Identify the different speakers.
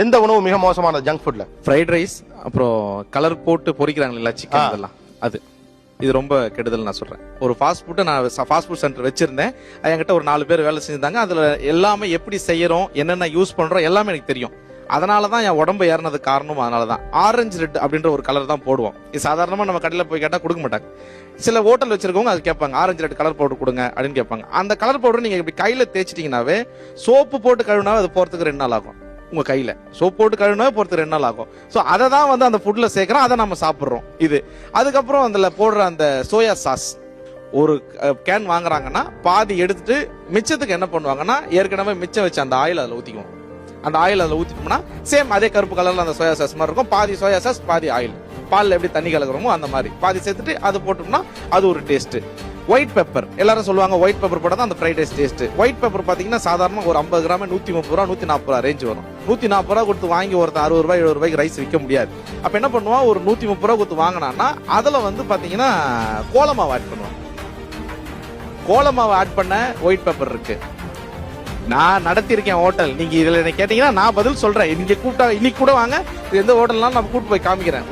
Speaker 1: எந்த உணவு மிக மோசமான ஜங்க் ஃபுட்ல
Speaker 2: ஃப்ரைட் ரைஸ் அப்புறம் கலர் போட்டு பொரிக்கிறாங்க இல்ல சிக்கன் இதெல்லாம் அது. இது ரொம்ப கெடுதல் நான் சொல்றேன். ஒரு ஃபாஸ்ட் ஃபுட்டை நான் ஃபாஸ்ட் ஃபுட் சென்டர் வச்சிருந்தேன். என்கிட்ட ஒரு நாலு பேர் வேலை செஞ்சிருந்தாங்க. அதுல எல்லாமே எப்படி செய்யறோம் என்னென்ன யூஸ் பண்றோம் எல்லாமே எனக்கு தெரியும். அதனால தான் என் உடம்பு ஏறினது காரணம் அதனால தான். ஆரஞ்சு ரெட் அப்படின்ற ஒரு கலர் தான் போடுவோம். இது சாதாரணமா நம்ம கடையில் போய் கேட்டால் கொடுக்க மாட்டாங்க. சில ஹோட்டல் வச்சிருக்கவங்க அது கேட்பாங்க. ஆரஞ்சு ரெட் கலர் பவுடர் கொடுங்க அப்படின்னு கேட்பாங்க. அந்த கலர் பவுடர் நீங்க இப்படி கையில தேய்ச்சிட்டீங்கன்னாவே சோப்பு போட்டு கழுவினாவே அது போறதுக்கு ரெண்டு நாள் ஆகும். உங்க கையில. சோப் போட்டு கழுவினா பொறுத்து ரெண்டு நாள் ஆகும். ஸோ அதை தான் வந்து அந்த ஃபுட்ல சேர்க்கிறோம் அதை நம்ம சாப்பிட்றோம். இது. அதுக்கப்புறம் அதில் போடுற அந்த சோயா சாஸ் ஒரு கேன் வாங்குறாங்கன்னா பாதி எடுத்துட்டு மிச்சத்துக்கு என்ன பண்ணுவாங்கன்னா ஏற்கனவே மிச்சம் வச்சு அந்த ஆயில் அதில் ஊற்றிக்குவோம் அந்த ஆயில் அதில் ஊற்றிட்டோம்னா சேம் அதே கருப்பு கலரில் அந்த சோயா சாஸ் மாதிரி இருக்கும். பாதி சோயா சாஸ் பாதி ஆயில் பாலில் எப்படி தண்ணி கலக்குறோமோ அந்த மாதிரி. பாதி சேர்த்துட்டு அது போட்டோம்னா அது ஒரு டேஸ்ட்டு ஒயிட் பெப்பர் எல்லாரும் சொல்லுவாங்க ஒயிட் பெப்பர் போட்டால் தான் அந்த fried rice taste white pepper பார்த்தீங்கன்னா சாதாரண ஒரு ஐம்பது கிராம் நூற்றி முப்பது ரூபா நூற்றி நாற்பது ரூபா ரேஞ்ச் வரும். நூற்றி நாற்பது ரூபா கொடுத்து வாங்கி ஒருத்தர் அறுபது ரூபாய் எழுபது ரூபாய்க்கு ரைஸ் விற்க முடியாது. அப்போ என்ன பண்ணுவான்? ஒரு நூற்றி முப்பது ரூபா கொடுத்து வாங்கினான்னா அதில் வந்து பார்த்தீங்கன்னா கோலமாவு ஆட் பண்ணுவான். கோலமாவை ஆட் பண்ண ஒயிட் பெப்பர் இருக்கு. நான் நடத்தியிருக்கேன் ஹோட்டல் நீங்க இதுல என்ன கேட்டீங்கன்னா நான் பதில் சொல்றேன். நீங்க கூப்பிட்டா இன்னைக்கு கூட வாங்க. எந்த ஹோட்டல்னாலும் நான் கூப்பிட்டு போய் காமிக்கிறேன்.